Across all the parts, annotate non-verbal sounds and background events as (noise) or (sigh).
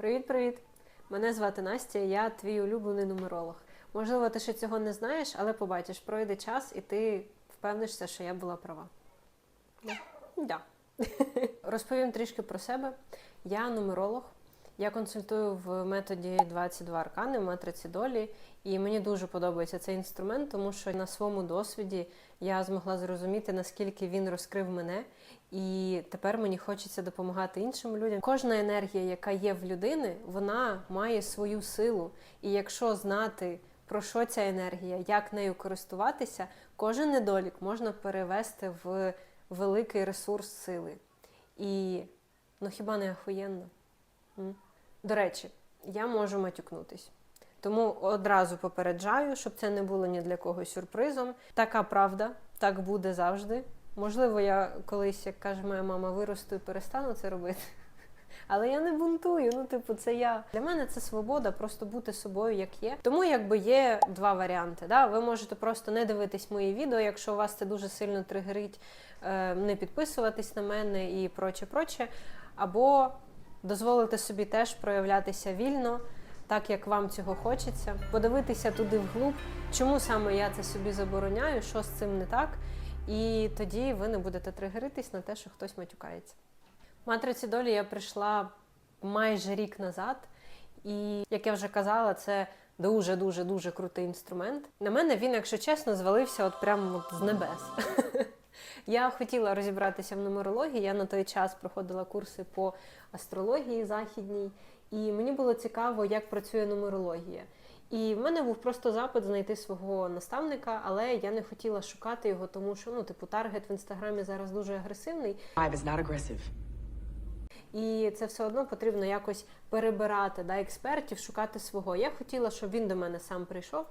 Привіт-привіт! Мене звати Настя, я твій улюблений нумеролог. Можливо, ти ще цього не знаєш, але побачиш, пройде час і ти впевнишся, що я була права. Да. Да. (laughs) Розповім трішки про себе. Я нумеролог. Я консультую в методі 22 аркани в матриці долі, і мені дуже подобається цей інструмент, тому що на своєму досвіді я змогла зрозуміти, наскільки він розкрив мене, і тепер мені хочеться допомагати іншим людям. Кожна енергія, яка є в людини, вона має свою силу. І якщо знати про що ця енергія, як нею користуватися, кожен недолік можна перевести в великий ресурс сили. І ну хіба не охуєнно? М? До речі, я можу матюкнутись. Тому одразу попереджаю, щоб це не було ні для кого сюрпризом. Така правда, так буде завжди. Можливо, я колись, як каже моя мама, виросту і перестану це робити. Але я не бунтую. Ну, типу, це я. Для мене це свобода, просто бути собою, як є. Тому якби є два варіанти. Да? Ви можете просто не дивитись мої відео, якщо вас це дуже сильно тригерить, е, не підписуватись на мене і проче, проче. Або дозволити собі теж проявлятися вільно, так як вам цього хочеться, подивитися туди вглуб, чому саме я це собі забороняю, що з цим не так. І тоді ви не будете тригеритись на те, що хтось матюкається. Матриці долі я прийшла майже рік назад, і як я вже казала, це дуже дуже дуже крутий інструмент. На мене він, якщо чесно, звалився от прямо от з небес. (laughs) Я хотіла розібратися в нумерології. Я на той час проходила курси по астрології західній, і мені було цікаво, як працює нумерологія. І в мене був просто запит знайти свого наставника, але я не хотіла шукати його, тому що ну, типу, таргет в інстаграмі зараз дуже агресивний. Is not aggressive. І це все одно потрібно якось перебирати да, експертів, шукати свого. Я хотіла, щоб він до мене сам прийшов.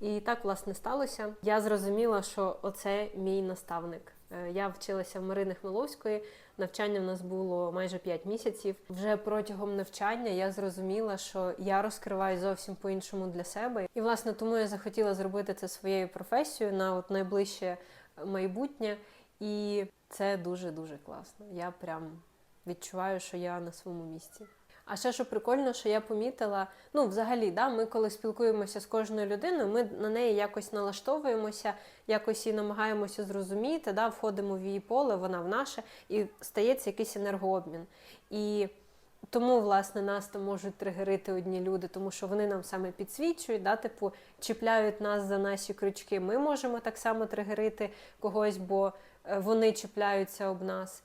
І так, власне, сталося. Я зрозуміла, що оце мій наставник. Е, Я вчилася в Марини Хмеловської. Навчання в нас було майже 5 місяців. Вже протягом навчання я зрозуміла, що я розкриваю зовсім по-іншому для себе. І власне тому я захотіла зробити це своєю професією на от найближче майбутнє. І це дуже дуже класно. Я прям відчуваю, що я на своєму місці. А ще що прикольно, що я помітила, ну взагалі, да, ми коли спілкуємося з кожною людиною, ми на неї якось налаштовуємося, якось її намагаємося зрозуміти, да, входимо в її поле, вона в наше, і стається якийсь енергообмін. І тому, власне, нас там можуть тригерити одні люди, тому що вони нам саме підсвічують, да, типу, чіпляють нас за наші крючки. Ми можемо так само тригерити когось, бо е, вони чіпляються об нас.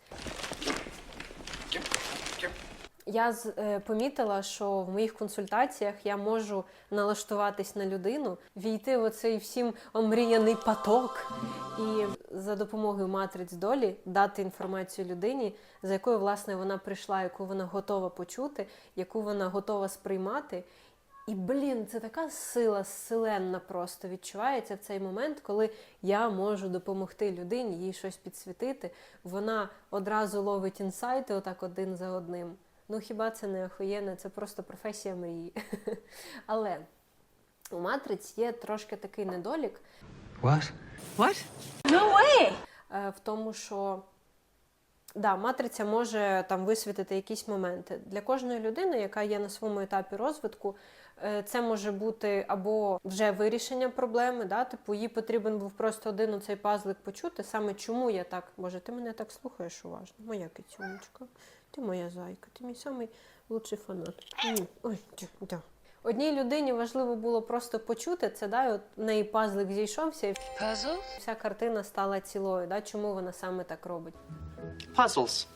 Я е, помітила, що в моїх консультаціях я можу налаштуватись на людину, війти в оцей всім омріяний поток і за допомогою матриць долі дати інформацію людині, за якою власне вона прийшла, яку вона готова почути, яку вона готова сприймати. І блін, це така сила селенна просто відчувається в цей момент, коли я можу допомогти людині, їй щось підсвітити. Вона одразу ловить інсайти, отак один за одним. Ну хіба це не охуєнно? Це просто професія мрії. (laughs) Але у матриць є трошки такий недолік What? What? е, в тому, що да, матриця може там висвітити якісь моменти. Для кожної людини, яка є на своєму етапі розвитку, е, це може бути або вже вирішення проблеми, да, типу їй потрібен був просто один оцей пазлик почути, саме чому я так, Боже, ти мене так слухаєш уважно, моя кицюнечка, ти моя зайка, ти мій самий лучший фанат. Ой, дя. Одній людині важливо було просто почути це, да, і от в неї пазлик зійшовся, і Puzzle? вся картина стала цілою. Да? Чому вона саме так робить? Puzzles.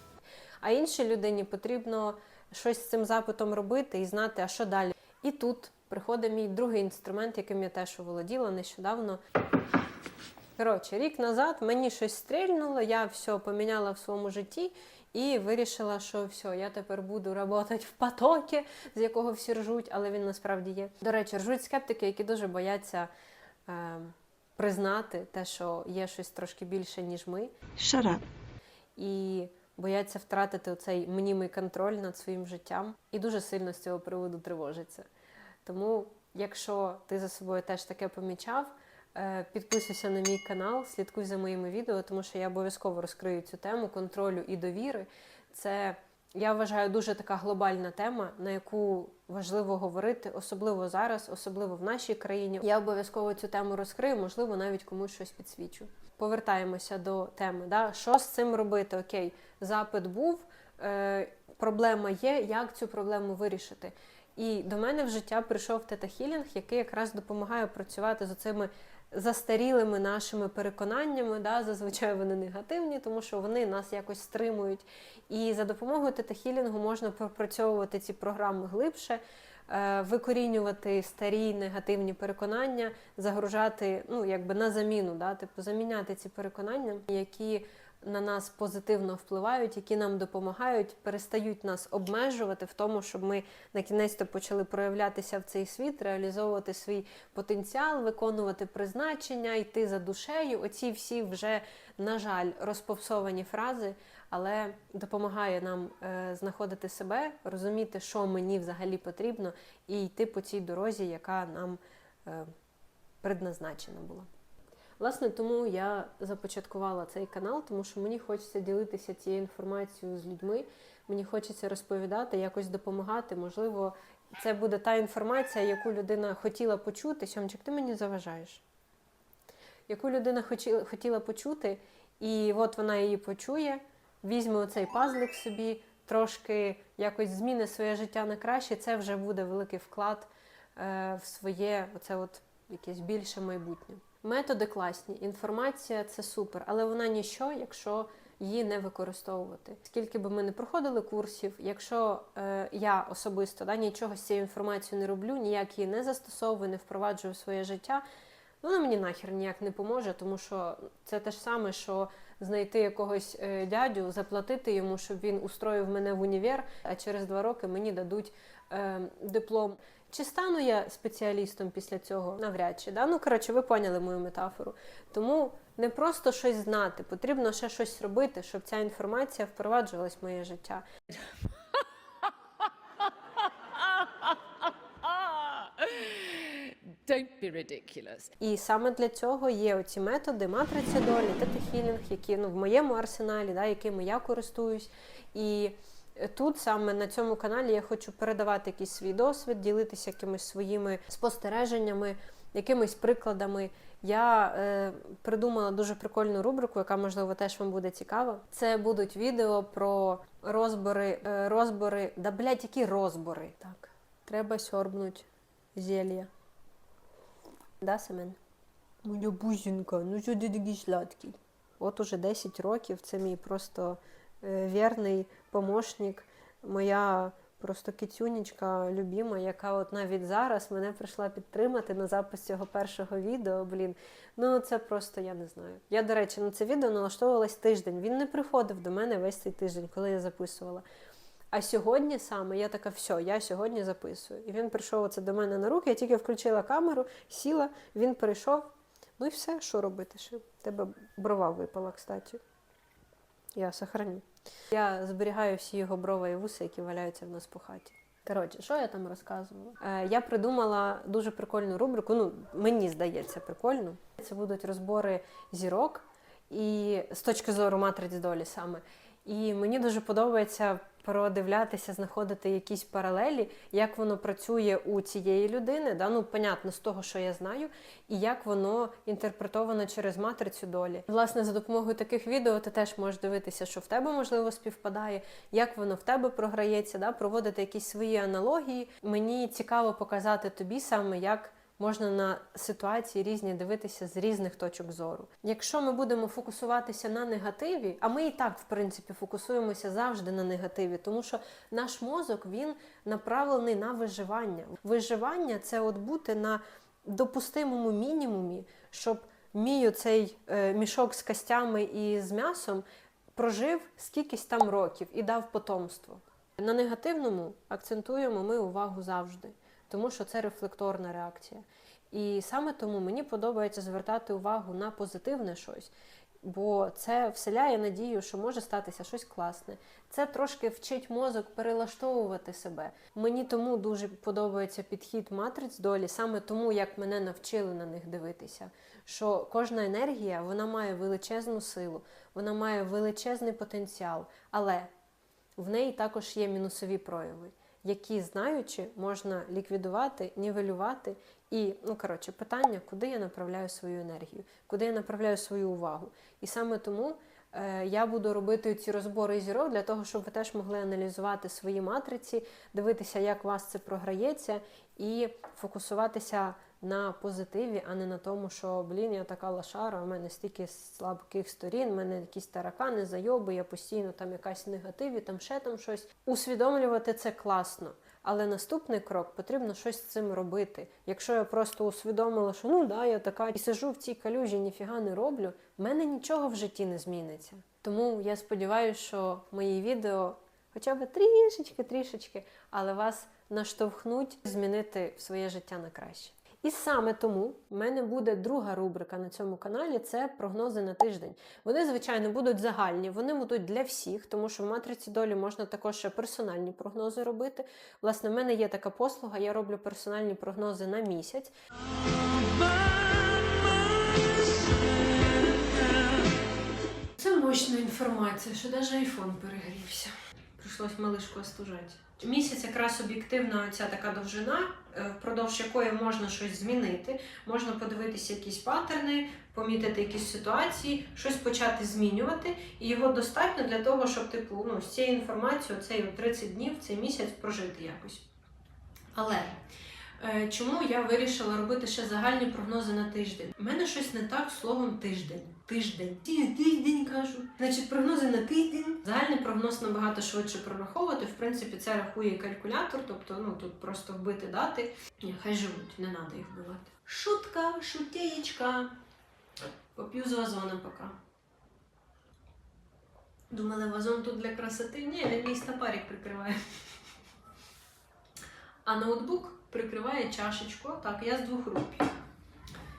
А іншій людині потрібно щось з цим запитом робити і знати, а що далі. І тут приходить мій другий інструмент, яким я теж оволоділа нещодавно. Коротше, рік назад мені щось стрільнуло, я все поміняла в своєму житті і вирішила, що все, я тепер буду працювати в потокі, з якого всі ржуть, але він насправді є. До речі, ржуть скептики, які дуже бояться е, признати те, що є щось трошки більше, ніж ми up. і бояться втратити оцей мнімий контроль над своїм життям і дуже сильно з цього приводу тривожиться. Тому, якщо ти за собою теж таке помічав, підписуйся на мій канал, слідкуй за моїми відео, тому що я обов'язково розкрию цю тему контролю і довіри. Це Я вважаю дуже така глобальна тема, на яку важливо говорити, особливо зараз, особливо в нашій країні. Я обов'язково цю тему розкрию, можливо, навіть комусь щось підсвічу. Повертаємося до теми. Да? Що з цим робити? Окей, запит був, е, проблема є. Як цю проблему вирішити? І до мене в життя прийшов тета-хілінг, який якраз допомагає працювати з цими застарілими нашими переконаннями. Да? Зазвичай вони негативні, тому що вони нас якось стримують. І за допомогою тета-хілінгу можна пропрацьовувати ці програми глибше, е, викорінювати старі негативні переконання, загружати ну, якби на заміну, да? типу, заміняти ці переконання, які на нас позитивно впливають, які нам допомагають, перестають нас обмежувати в тому, щоб ми на кінець-то почали проявлятися в цей світ, реалізовувати свій потенціал, виконувати призначення, йти за душею. Оці всі вже, на жаль, розповсовані фрази, але допомагає нам е, знаходити себе, розуміти, що мені взагалі потрібно, і йти по цій дорозі, яка нам е, предназначена була. Власне, тому я започаткувала цей канал, тому що мені хочеться ділитися цією інформацією з людьми. Мені хочеться розповідати, якось допомагати. Можливо, це буде та інформація, яку людина хотіла почути. Сьомчик, ти мені заважаєш. Яку людина хотіла, почути, і от вона її почує, візьме оцей пазлик собі, трошки якось зміни своє життя на краще. Це вже буде великий вклад е, в своє оце от якесь більше майбутнє. Методи класні, інформація це супер, але вона ніщо, якщо її не використовувати. Скільки би ми не проходили курсів, якщо е, я особисто да, нічого з цією інформацією не роблю, ніяк її не застосовую, не впроваджую в своє життя, ну, вона мені нахер ніяк не поможе, тому що це те ж саме, що знайти якогось е, дядю, заплатити йому, щоб він устроїв мене в універ, а через два роки мені дадуть е, диплом. Чи стану я спеціалістом після цього? Навряд чи. Да? Ну, коротше, ви поняли мою метафору. Тому не просто щось знати, потрібно ще щось робити, щоб ця інформація впроваджувалась в моє життя. (laughs) Don't be ridiculous. І саме для цього є оці методи матриця долі, тета-хілінг, які ну, в моєму арсеналі, да, якими я користуюсь. І тут саме на цьому каналі я хочу передавати якийсь свій досвід, ділитися якимись своїми спостереженнями, якимись прикладами. Я е, придумала дуже прикольну рубрику, яка можливо теж вам буде цікава. Це будуть відео про розбори, е, розбори. Да блядь, які розбори? Так, треба сьорбнуть зелья. Да, Семен? Моя бузінка, ну що ти такий сладкий? От уже 10 років це мій просто е, вірний помощник, моя просто кицюнечка любима, яка от навіть зараз мене прийшла підтримати на запис цього першого відео. Блін, ну це просто я не знаю. Я, до речі, на це відео налаштовувалась тиждень. Він не приходив до мене весь цей тиждень, коли я записувала. А сьогодні саме я така, все, я сьогодні записую. І він прийшов оце до мене на руки, я тільки включила камеру, сіла, він прийшов. Ну і все, що робити ще? Тебе брова випала, кстати. Я сохраню. Я зберігаю всі його брова і вуси, які валяються в нас по хаті. Коротше, що я там розказувала? Е, я придумала дуже прикольну рубрику. Ну, мені здається, прикольну. Це будуть розбори зірок і з точки зору матриць долі саме. І мені дуже подобається продивлятися, знаходити якісь паралелі, як воно працює у цієї людини. Да? Ну, понятно, з того, що я знаю, і як воно інтерпретовано через матрицю долі. Власне, за допомогою таких відео ти теж можеш дивитися, що в тебе можливо співпадає, як воно в тебе програється, да? проводити якісь свої аналогії. Мені цікаво показати тобі саме, як можна на ситуації різні дивитися з різних точок зору. Якщо ми будемо фокусуватися на негативі, а ми і так, в принципі, фокусуємося завжди на негативі, тому що наш мозок він направлений на виживання. Виживання це от бути на допустимому мінімумі, щоб мій оцей е, мішок з костями і з м'ясом прожив скількись там років і дав потомство. На негативному акцентуємо ми увагу завжди тому що це рефлекторна реакція. І саме тому мені подобається звертати увагу на позитивне щось, бо це вселяє надію, що може статися щось класне. Це трошки вчить мозок перелаштовувати себе. Мені тому дуже подобається підхід матриць долі, саме тому, як мене навчили на них дивитися. Що кожна енергія вона має величезну силу, вона має величезний потенціал, але в неї також є мінусові прояви, які, знаючи, можна ліквідувати, нівелювати. І, ну коротше, питання, куди я направляю свою енергію, куди я направляю свою увагу. І саме тому е, я буду робити ці розбори зірок для того, щоб ви теж могли аналізувати свої матриці, дивитися, як у вас це програється, і фокусуватися на позитиві, а не на тому, що блін, я така лошара, у мене стільки слабких сторін, у мене якісь таракани, зайоби, я постійно там якась негативі, там ще там щось. Усвідомлювати це класно. Але наступний крок потрібно щось з цим робити. Якщо я просто усвідомила, що ну да, я така і сижу в цій калюжі, ніфіга не роблю, в мене нічого в житті не зміниться. Тому я сподіваюся, що мої відео хоча б трішечки, трішечки, але вас наштовхнуть змінити своє життя на краще. І саме тому в мене буде друга рубрика на цьому каналі це прогнози на тиждень. Вони, звичайно, будуть загальні, вони будуть для всіх, тому що в матриці долі можна також ще персональні прогнози робити. Власне, в мене є така послуга, я роблю персональні прогнози на місяць. Це мощна інформація, що навіть айфон перегрівся. Прийшлось малишку остужати. Місяць якраз об'єктивна ця така довжина, впродовж якої можна щось змінити, можна подивитися якісь паттерни, помітити якісь ситуації, щось почати змінювати, і його достатньо для того, щоб типу, ну, з цією інформацією цей 30 днів, цей місяць прожити якось. Але е, чому я вирішила робити ще загальні прогнози на тиждень? У мене щось не так словом тиждень. Тиждень. Ті, Тиждень кажу. Значить, прогнози на тиждень. Загальний прогноз набагато швидше прораховувати. В принципі, це рахує калькулятор, тобто ну тут просто вбити дати. Ні, хай живуть, не треба їх вбивати. Шутка, шутєєчка. Поп'ю з вазона поки. Думали, вазон тут для красоти? Ні, він мій стопарик прикриває. А ноутбук прикриває чашечку. Так, я з двох рук.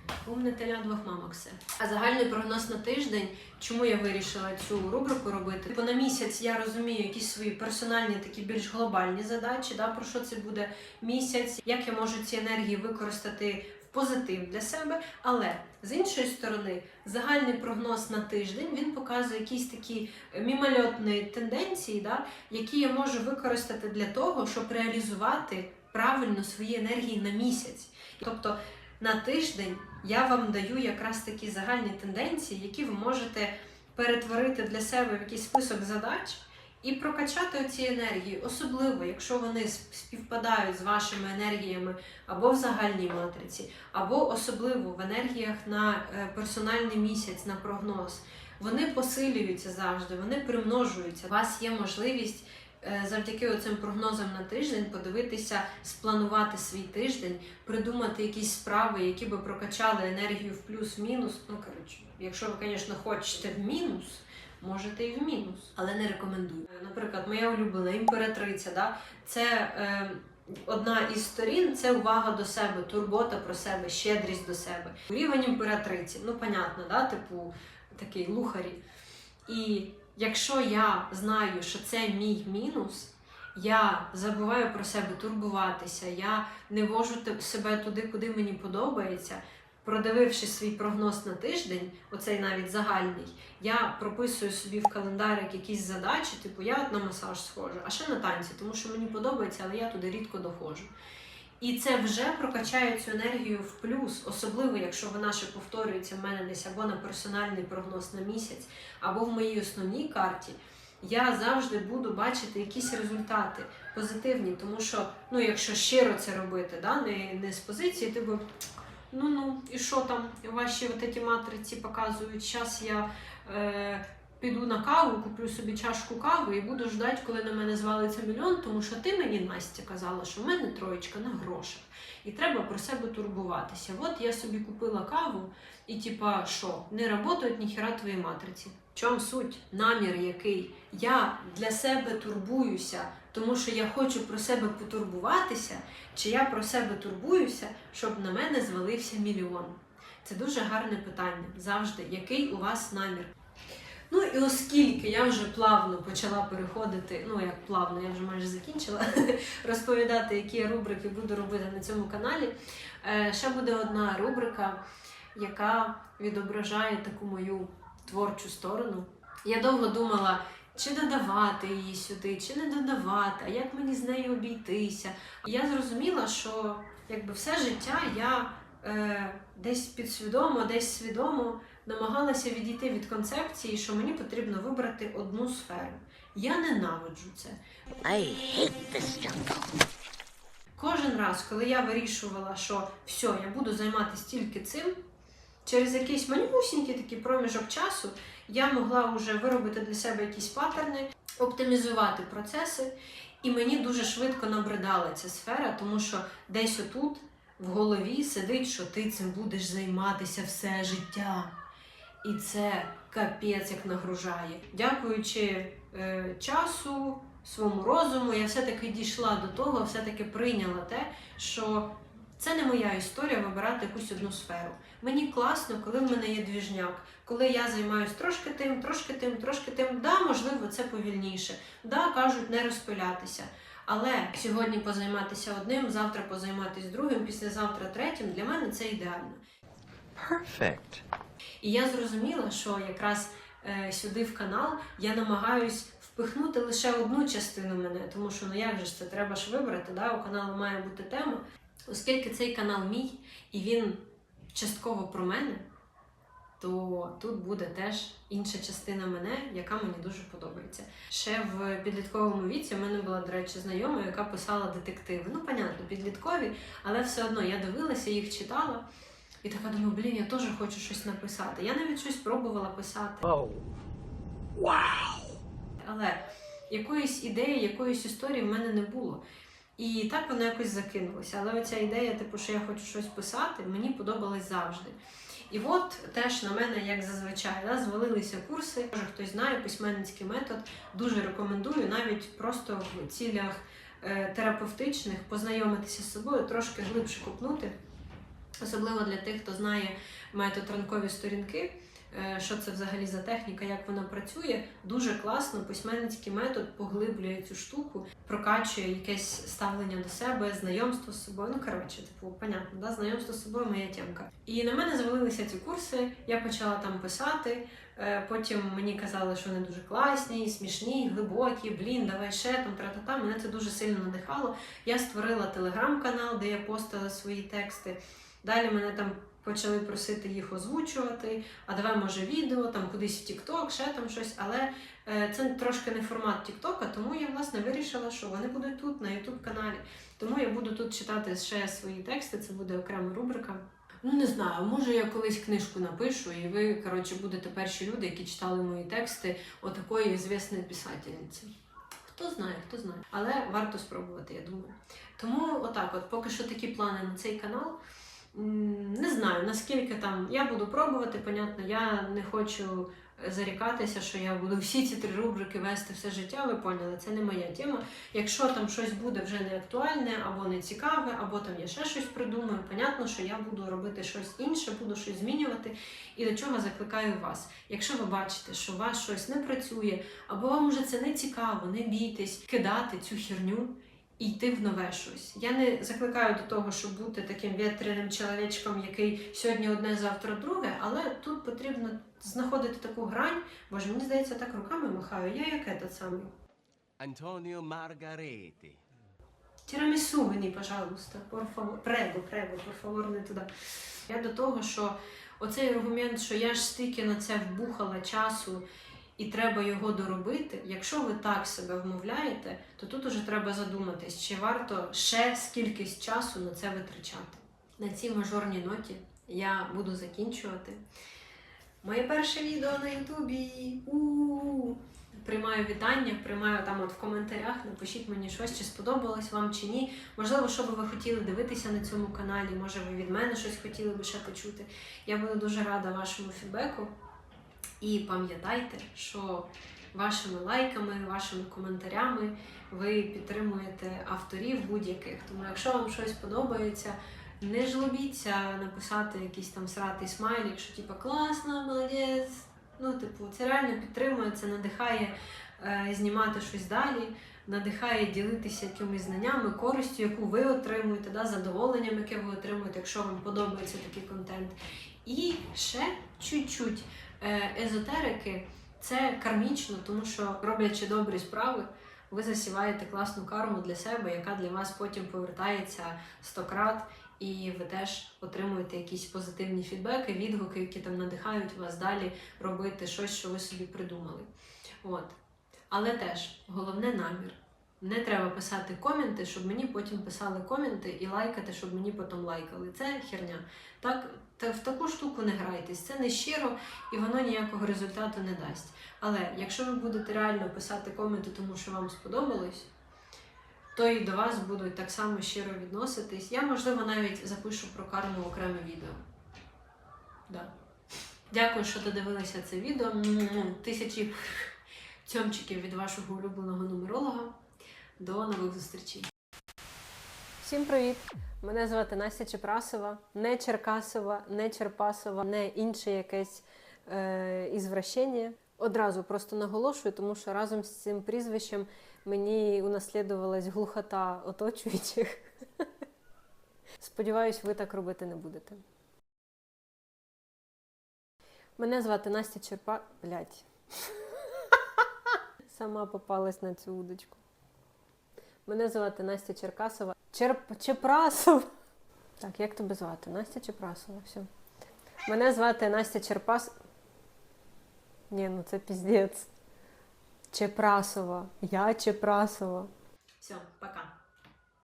П'ю. Умне теля двох мамок все. А загальний прогноз на тиждень, чому я вирішила цю рубрику робити? Бо на місяць я розумію якісь свої персональні, такі більш глобальні задачі, да, про що це буде місяць, як я можу ці енергії використати в позитив для себе. Але з іншої сторони, загальний прогноз на тиждень він показує якісь такі мімольотні тенденції, да, які я можу використати для того, щоб реалізувати правильно свої енергії на місяць. Тобто на тиждень я вам даю якраз такі загальні тенденції, які ви можете перетворити для себе в якийсь список задач і прокачати оці енергії, особливо, якщо вони співпадають з вашими енергіями або в загальній матриці, або особливо в енергіях на е, персональний місяць, на прогноз. Вони посилюються завжди, вони примножуються. У вас є можливість завдяки оцим прогнозам на тиждень подивитися, спланувати свій тиждень, придумати якісь справи, які би прокачали енергію в плюс-мінус. Ну коротше, якщо ви, звісно, хочете в мінус. Можете і в мінус, але не рекомендую. Наприклад, моя улюблена імператриця, да? це е, одна із сторін це увага до себе, турбота про себе, щедрість до себе. Рівень імператриці, ну понятно, да? типу такий лухарі. І якщо я знаю, що це мій мінус, я забуваю про себе турбуватися, я не вожу себе туди, куди мені подобається. Продививши свій прогноз на тиждень, оцей навіть загальний, я прописую собі в календарик якісь задачі, типу я от на масаж схожу, а ще на танці, тому що мені подобається, але я туди рідко доходжу. І це вже прокачає цю енергію в плюс, особливо якщо вона ще повторюється в мене десь або на персональний прогноз на місяць, або в моїй основній карті. Я завжди буду бачити якісь результати позитивні, тому що ну, якщо щиро це робити, да, не, не з позиції, типу, ну ну, і що там ваші от ці матриці показують, зараз я е, піду на каву, куплю собі чашку кави і буду ждати, коли на мене звалиться мільйон, тому що ти мені, Настя, казала, що в мене троєчка на грошах, і треба про себе турбуватися. От я собі купила каву, і типа, що, не працюють ніхіра твої матриці. В чому суть? Намір який? Я для себе турбуюся, тому що я хочу про себе потурбуватися, чи я про себе турбуюся, щоб на мене звалився мільйон. Це дуже гарне питання завжди, який у вас намір. Ну і оскільки я вже плавно почала переходити, ну як плавно, я вже майже закінчила (laughs) розповідати, які рубрики буду робити на цьому каналі. е, Ще буде одна рубрика, яка відображає таку мою творчу сторону. Я довго думала, чи додавати її сюди, чи не додавати, а як мені з нею обійтися. Я зрозуміла, що якби все життя я е, десь підсвідомо, десь свідомо намагалася відійти від концепції, що мені потрібно вибрати одну сферу. Я ненавиджу це. I hate this jungle. Кожен раз, коли я вирішувала, що все, я буду займатися тільки цим, через якийсь манюсінький такий проміжок часу я могла вже виробити для себе якісь паттерни, оптимізувати процеси, і мені дуже швидко набридала ця сфера, тому що десь отут в голові сидить, що ти цим будеш займатися все життя. І це капець як нагружає. Дякуючи е, часу, своєму розуму, я все-таки дійшла до того, все-таки прийняла те, що це не моя історія вибирати якусь одну сферу. Мені класно, коли в мене є двіжняк, коли я займаюся трошки тим, трошки тим, трошки тим. Да, можливо, це повільніше. Да, кажуть, не розпилятися. Але сьогодні позайматися одним, завтра позайматися другим, післязавтра третім для мене це ідеально. Perfect. І я зрозуміла, що якраз е, сюди в канал я намагаюсь впихнути лише одну частину мене, тому що ну як же ж це треба ж вибрати, да? у каналу має бути тема. Оскільки цей канал мій і він частково про мене, то тут буде теж інша частина мене, яка мені дуже подобається. Ще в підлітковому віці в мене була, до речі, знайома, яка писала детективи. Ну, понятно, підліткові, але все одно я дивилася, їх читала. І така думаю, блін, я теж хочу щось написати. Я навіть щось пробувала писати. Але якоїсь ідеї, якоїсь історії в мене не було. І так воно якось закинулося. Але оця ідея, типу, що я хочу щось писати, мені подобалась завжди. І от теж на мене, як зазвичай, да, звалилися курси. Може, хтось знає письменницький метод. Дуже рекомендую навіть просто в цілях е, терапевтичних познайомитися з собою, трошки глибше купнути. Особливо для тих, хто знає метод ранкові сторінки, е, що це взагалі за техніка, як вона працює. Дуже класно письменницький метод поглиблює цю штуку, прокачує якесь ставлення до себе, знайомство з собою. Ну коротше, типу, понятно, да? знайомство з собою моя тємка. І на мене завалилися ці курси. Я почала там писати. е, Потім мені казали, що вони дуже класні, смішні, глибокі, блін, давай ще там тра-та-та. Мене це дуже сильно надихало. Я створила телеграм-канал, де я постила свої тексти. Далі мене там почали просити їх озвучувати, а давай, може, відео, там кудись в TikTok, ще там щось. Але е, це трошки не формат TikTok, тому я власне вирішила, що вони будуть тут, на YouTube каналі. Тому я буду тут читати ще свої тексти, це буде окрема рубрика. Ну, не знаю, може я колись книжку напишу, і ви, коротше, будете перші люди, які читали мої тексти отакої звісної писательниці. Хто знає, хто знає. Але варто спробувати, я думаю. Тому отак, от поки що такі плани на цей канал. Не знаю, наскільки там я буду пробувати, понятно, я не хочу зарікатися, що я буду всі ці три рубрики вести все життя, ви поняли, це не моя тема. Якщо там щось буде вже не актуальне, або не цікаве, або там я ще щось придумаю, понятно, що я буду робити щось інше, буду щось змінювати. І до чого закликаю вас. Якщо ви бачите, що у вас щось не працює, або вам уже це не цікаво, не бійтесь кидати цю херню і йти в нове щось. Я не закликаю до того, щоб бути таким вітряним чоловічком, який сьогодні одне, завтра друге, але тут потрібно знаходити таку грань, бо ж мені здається, так руками махаю. Я як этот самий. Antonio Margareti. Тірамісу мені, пожалуйста, favor. Прего, прего, favor, не туди. Я до того, що оцей аргумент, що я ж стільки на це вбухала часу і треба його доробити. Якщо ви так себе вмовляєте, то тут уже треба задуматись, чи варто ще скількись часу на це витрачати. На цій мажорній ноті я буду закінчувати. Моє перше відео на Ютубі. У-у-у. Приймаю вітання, приймаю там от в коментарях, напишіть мені щось, чи сподобалось вам чи ні. Можливо, що би ви хотіли дивитися на цьому каналі, може ви від мене щось хотіли би ще почути. Я буду дуже рада вашому фідбеку. І пам'ятайте, що вашими лайками, вашими коментарями ви підтримуєте авторів будь-яких. Тому якщо вам щось подобається, не жлобіться написати якийсь там сратий смайлік, що типа класно, молодець. Ну, типу, це реально підтримує, це надихає е, знімати щось далі, надихає ділитися якимись знаннями, користю, яку ви отримуєте, да, задоволенням, яке ви отримуєте, якщо вам подобається такий контент. І ще чуть-чуть езотерики. Це кармічно, тому що роблячи добрі справи, ви засіваєте класну карму для себе, яка для вас потім повертається сто крат, і ви теж отримуєте якісь позитивні фідбеки, відгуки, які там надихають вас далі робити щось, що ви собі придумали. От. Але теж головне намір. Не треба писати коменти, щоб мені потім писали коменти і лайкати, щоб мені потім лайкали. Це херня. Так, та в таку штуку не грайтесь. Це не щиро і воно ніякого результату не дасть. Але якщо ви будете реально писати коменти, тому що вам сподобалось, то і до вас будуть так само щиро відноситись. Я, можливо, навіть запишу про карму окреме відео. Да. Дякую, що додивилися це відео. Тисячі цьомчиків від вашого улюбленого нумеролога. До нових зустрічей. Всім привіт! Мене звати Настя Чепрасова, не Черкасова, не Черпасова, не інше якесь е, ізвращення. Одразу просто наголошую, тому що разом з цим прізвищем мені унаслідувалась глухота оточуючих. (laughs) Сподіваюсь, ви так робити не будете. Мене звати Настя Черпа. Блять. (laughs) Сама попалась на цю удочку. Мене звати Настя Черкасова. Черп... Чепрасова. (laughs) Так, як тебе звати? Настя Чепрасова, все. Мене звати Настя Черпас. Ні, ну це піздець. Чепрасова. Я Чепрасова. Все, пока.